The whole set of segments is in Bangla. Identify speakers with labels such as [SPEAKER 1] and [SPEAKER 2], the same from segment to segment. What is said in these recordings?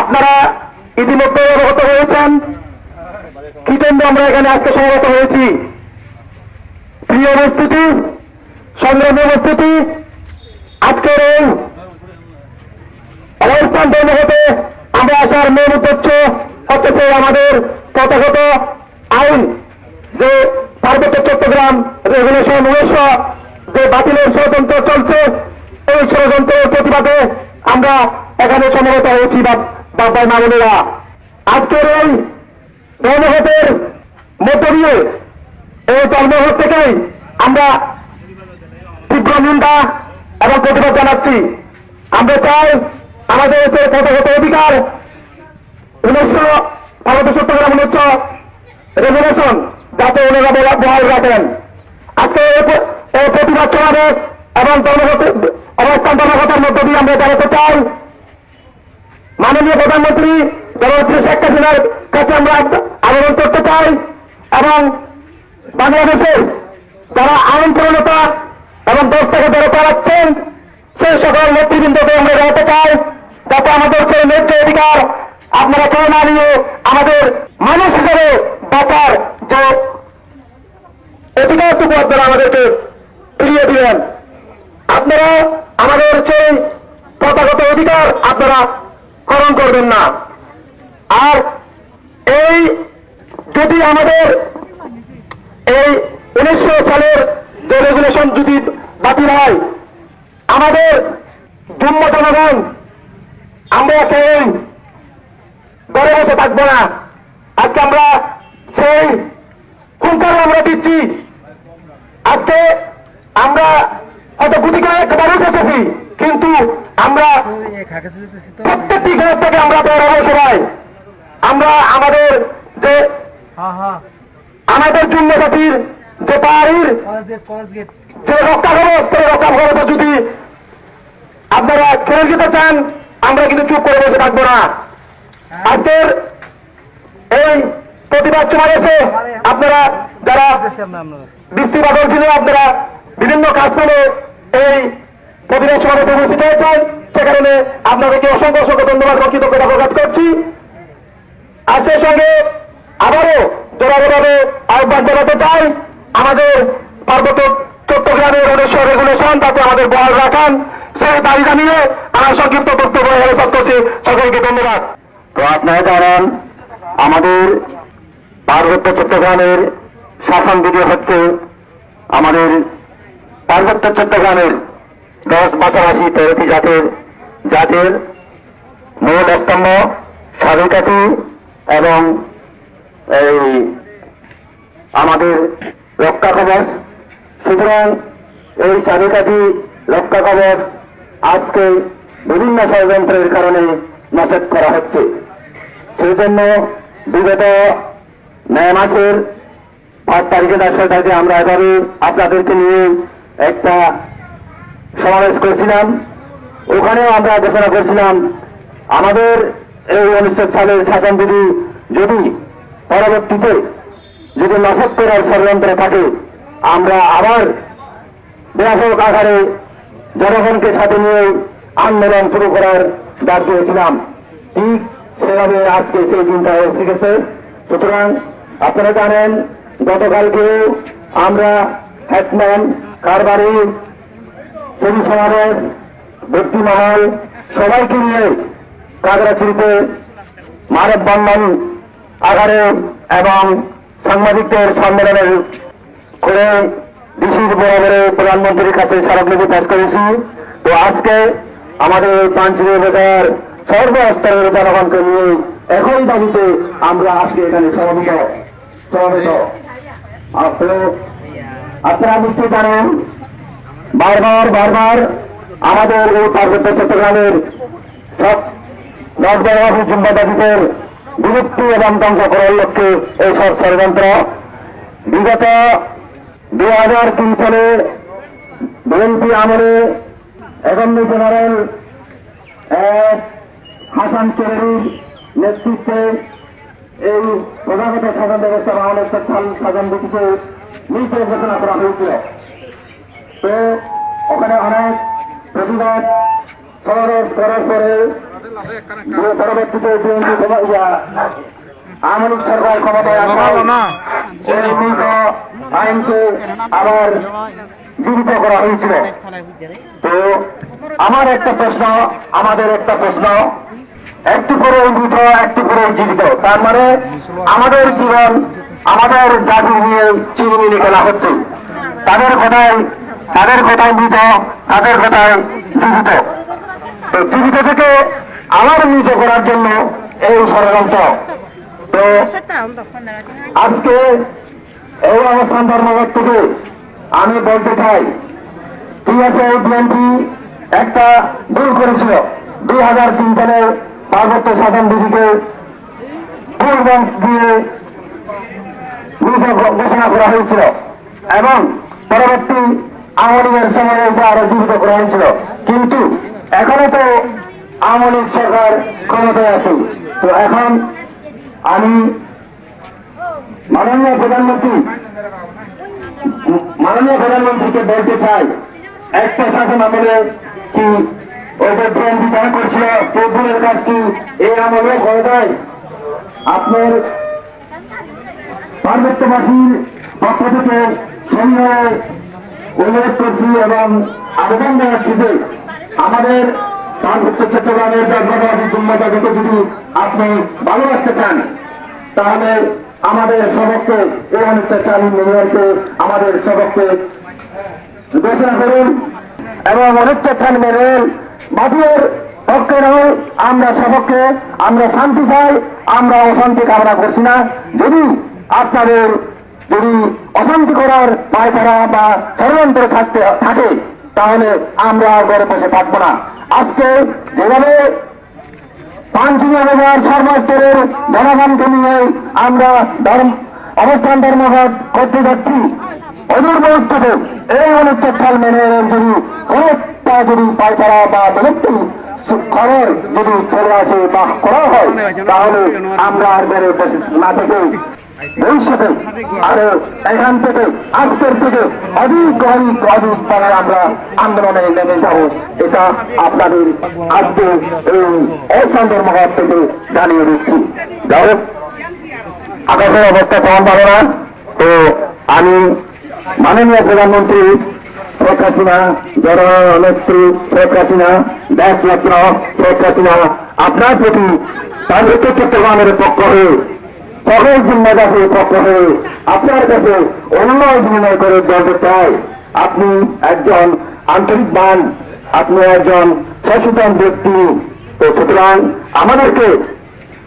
[SPEAKER 1] আপনারা ইতিমধ্যে অবগত হয়েছেন। কি জন্য আমরা এখানে আজকে সমবেত হয়েছি? প্রিয় উপস্থিতি, সংগ্রামী উপস্থিতি, আজকের এই অবস্থান হতে আমরা আসার মূল উদ্দেশ্য হচ্ছে আমাদের তথাগত আইন যে পার্বত্য চট্টগ্রাম রেগুলেশন উনিশশো, যে বাতিলের ষড়যন্ত্র চলছে, এই ষড়যন্ত্রের প্রতিবাদে আমরা এখানে সমবেত হয়েছি বাবা মামুনিরা আজকের এই ধর্মঘটের মধ্য দিয়ে, এই ধর্মঘট থেকেই আমরা তীব্র নিন্দা এবং প্রতিবাদ জানাচ্ছি। আমরা চাই আমাদের যে প্রথাগত অধিকার উনিশশো ভারতীয় চট্টগ্রাম উনিশশো রেগুলেশন যাতে ওনারা বহাল রাখেন। আজকে প্রতিবাদ সমাবেশ এবং ধর্মঘট অবস্থান ধর্মঘটের মধ্য দিয়ে আমরা জানাতে চাই মাননীয় প্রধানমন্ত্রী জননেত্রী শেখ হাসিনার কাছে আমরা আবেদন করতে চাই এবং বাংলাদেশের যারা আইন প্রণতা এবং দেশ থেকে যারা চালাচ্ছেন সেই সকল নেতৃবৃন্দকে আমরা জানাতে চাই, যাতে আমাদের সেই ন্যায্য অধিকার আপনারা কেউ না নিয়ে আমাদের মানুষ হিসেবে বাঁচার যে অধিকারটুকু আপনারা আমাদেরকে ফিরিয়ে দিলেন। আপনারা আমাদের সেই প্রথাগত অধিকার আপনারা করণ করবেন না। আর এই যদি আমাদের এই উনিশশো সালের যে রেগুলেশন যদি বাতিল হয়, আমাদের জন্ম জনগণ, আমরা কেউ ঘরে বসে থাকব না। আজকে আমরা সেই হুঙ্কার আমরা দিচ্ছি। আজকে আমরা হয়তো গুটি করে একটা মানুষ এসেছি কিন্তু আমরা প্রত্যেকটি ঘর থেকে আমরা বেরোবো সবাই। আমরা আমাদের যে আমাদের জন্য জাতির যে
[SPEAKER 2] গেট
[SPEAKER 1] যে রক্ষা খরচ সেই রক্ষা খরচ যদি আপনারা খেয়ে যেতে চান আমরা কিন্তু চুপ করে বসে থাকব না। আজকের এই প্রতিবাদ সমাবেশে আপনারা যারা
[SPEAKER 2] দেখছি
[SPEAKER 1] বৃষ্টি বাদল ছিল আপনারা বিভিন্ন কাজগুলো এই প্রতিবাদ সমাবেশে উপস্থিত হয়েছেন। সে কারণে আপনাদেরকে অসংখ্য অসংখ্য ধন্যবাদ এবং কৃতজ্ঞতা প্রকাশ করছি। আর সে সঙ্গে আবারও জোরালোভাবে আহ্বান জানাতে চাই, আমাদের পার্বত্য চট্টগ্রামের উনিশশো রেগুলেশন তাতে আমাদের বহাল রাখান সেই দাবি জানিয়ে আমার সংক্ষিপ্ত বক্তব্য শেষ করছি। সকলকে ধন্যবাদ। তো আপনারা জানেন, আমাদের পার্বত্য চট্টগ্রামের শাসন বিধি হচ্ছে আমাদের পার্বত্য চট্টগ্রামের দশ পাশাপাশি তেরোটি জাতের জাতের মূল স্তম্ভ স্বাধীনতাটি এবং এই আমাদের রক্ষা কবচ। সুতরাং এই চাবিকাঠি রক্ষা কবচ আজকে বিভিন্ন ষড়যন্ত্রের কারণে নশেদ করা হচ্ছে। সেই জন্য বিগত মে মাসের পাঁচ তারিখে, দশ তারিখে আমরা এভাবে আপনাদেরকে নিয়ে একটা সমাবেশ করেছিলাম। ওখানেও আমরা ঘোষণা করেছিলাম। আমাদের এই উনিশশো সালের শাসনবিধি যদি পরবর্তীতে যদি নশট করার ষড়যন্ত্র থাকে, আমরা আবার ব্যাপক আকারে জনগণকে সাথে নিয়ে আন্দোলন শুরু করার ডাক দিয়েছিলাম ঠিক সেভাবে আজকে সেই দিনটা এসে গেছে। সুতরাং আপনারা জানেন, গতকালকেও আমরা হ্যাটম্যান কারবারি কবি সমাবেশ ব্যক্তিমহল, সবাইকে নিয়ে কাগড়াছড়িতে মানব বন্ধন আকারে এবং সাংবাদিকদের সম্মেলনে করে ডিসির বরাবরে প্রধানমন্ত্রীর কাছে স্মারকলিপি পেশ করেছি। তো আজকে আমাদের পাঞ্চুরি বাজার সর্বস্তরের জনগণকে নিয়ে একই দাবিতে আমরা আজকে এখানে সমবেত সমবেত আপনারা আপনারা নিশ্চয়ই জানেন, বারবার বারবার আমাদের এই পার্বত্য চট্টগ্রামের সব জিম্বাদাবিদের বিলুপ্তি এবং ধ্বংস করার লক্ষ্যে এই সব ষড়যন্ত্র বিগত দু হাজার তিন সালে বিএনপি আমলে একান্নি জেনারেল হাসান চেরির নেতৃত্বে এই প্রধানত শাসন ব্যবস্থা বাংলাদেশ শাসন ব্রিটিশে নির্দেশ ঘোষণা করা হয়েছিল। তো ওখানে অনেক প্রতিবাদ সমাবেশ করার পরে
[SPEAKER 3] পরবর্তীতে বিএনপি ক্ষমা- ইয়া, আওয়ামী লীগ সরকার ক্ষমতায় আইনকে আবার জীবিত করা হয়েছিল। তো আমার একটা প্রশ্ন আমাদের একটা প্রশ্ন। একটু করে মৃত একটু করে জীবিত তার মানে আমাদের জীবন আমাদের জাতি নিয়ে চিরমিনি খেলা হচ্ছে। তাদের কথায় তাদের কথায় মৃত, তাদের কথায় জীবিত। তো জীবিত থেকে আমার মৃত করার জন্য এই ষড়যন্ত্র। তো আজকে এই অবস্থান ধর্মঘট থেকে আমি বলতে চাই ঠিক বিএনপি একটা ভুল করেছিল। দুই হাজার তিন সালের পার্বত্য শাসন বিধিকে বেঞ্চ দিয়ে ঘোষণা করা হয়েছিল এবং পরবর্তী আওয়ামী লীগের সময়ে এটা আরও জীবিত করা হয়েছিল। কিন্তু এখনও তো আওয়ামী লীগ সরকার ক্ষমতায় আছে। তো এখন আমি মাননীয় প্রধানমন্ত্রী, মাননীয় প্রধানমন্ত্রীকে বলতে চাই, একটা শাসন আমলে কি ওদের বিএনপি যা করছিল তৃণমূলের কাজ কি এই আমলে ক্ষমতায় আপনার পার্বত্যবাসীর পক্ষ থেকে সন্ধ্যায় উল্লেখ করছি এবং আবেদন জানাচ্ছি যে আমাদের পার্বত্য চট্টগ্রামের জাতীয়তাবাদী জুম্মাটাকে যদি আপনি ভালোবাসতে চান, তাহলে আমাদের সবককে এই অনেকটা চালু আমাদের সবককে ঘোষণা করুন এবং অনেকটা খান মেরেন বাদুয়ের পক্ষে নয়, আমরা সবককে, আমরা শান্তি চাই, আমরা অশান্তি কামনা করছি না। যদি আপনাদের যদি অশান্তি করার পায়তারা বা ষড়যন্ত্র থাকতে, থাকে, তাহলে আমরা ঘরে বসে থাকব না। আজকে যেভাবে ব্যবহার সর্বস্তরের জনগণকে নিয়ে আমরা ধর্ম, অবস্থান ধর্মঘট করতে যাচ্ছি অদূর ভবিষ্যতে এই অনুচ্ছেদ ফল মেনে যদি অনেকটা যদি পায়তারা বা বিলুপ্তি খবর যদি চলে আসে বা করা হয়, তাহলে আমরা আর বেড়ে বসে না থেকে। ভবিষ্যতে আরও এখান থেকে, আজকের থেকে অধিক অধিক অধিক পরে আমরা আন্দোলনে নেমে যাব। এটা আপনাদের আজকে এই অবস্থান ধর্মঘট থেকে জানিয়ে দিচ্ছি। যাই হোক, আকাশের অবস্থা তেমন ভালো না। তো আমি মাননীয় প্রধানমন্ত্রী শেখ হাসিনা, জননেত্রী শেখ হাসিনা দেশরত্ন শেখ হাসিনা, আপনার প্রতি তার পার্বত্য চট্টগ্রামের পক্ষ হয়ে সকল জিম্মাদাসের পক্ষ হয়ে আপনার কাছে অনুনয় বিনিময় করে বলতে চাই। আপনি একজন আন্তরিক বান, আপনি একজন সচেতন ব্যক্তি। তো সুতরাং আমাদেরকে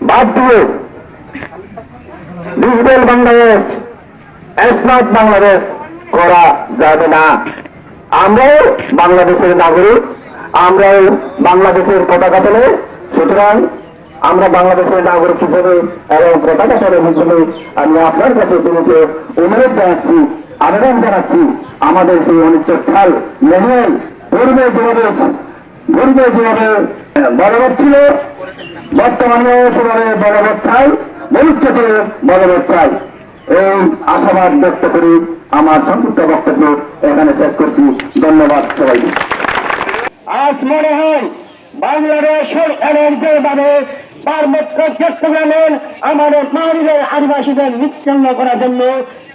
[SPEAKER 3] বাদ দিয়ে ডিজিটাল বাংলাদেশ, স্মার্ট বাংলাদেশ করা যাবে না। আমরাও বাংলাদেশের নাগরিক, আমরাও বাংলাদেশের পতাকা তোলে। সুতরাং আমরা বাংলাদেশের নাগরিক হিসেবে এবং পতাকা হিসেবে আমি আপনার কাছে তোমাকে অনুরোধ জানাচ্ছি, আবেদন জানাচ্ছি, আমাদের সেই অনিচ্ছক ছাল মেনে পূর্বে যেভাবে পূর্বে যেভাবে বলবৎ ছিল বর্তমানেও সেভাবে বলবৎ চাই ভবিষ্যতে বলবৎ চাই এই আশাবাদ ব্যক্ত করে আমার সংক্ষিপ্ত বক্তব্য এখানে শেষ করছি। ধন্যবাদ সবাইকে। আজ মনে হয় বাংলাদেশ সরকারের যেভাবে পার্বত্য চট্টগ্রামের আমাদের মানবের আদিবাসীদের নিচ্ছন্ন করার জন্য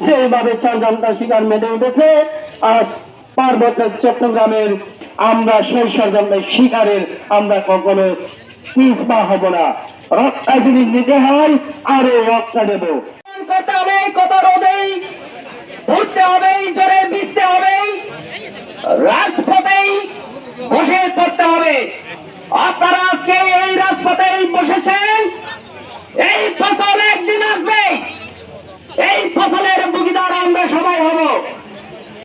[SPEAKER 3] যেভাবে ষড়যন্ত্র শিকার মেতে উঠেছে, আজ পার্বত্য চট্টগ্রামের আমরা সেই ষড়যন্ত্রের শিকারের আমরা কখনো পিছপা হব না। রক্ষা যদি নিতে হয়, আরে রক্ষা দেবো।
[SPEAKER 4] করতে হবে কত রোদেই ঘুরতে হবে, জোরে মিশতে হবে। রাজপথেই বসে করতে হবে। আপনারা আজকে এই রাজপথে বসেছেন এই ফসল একদিন আসবে। এই ফসলের বুগিদার আমরা সবাই হব।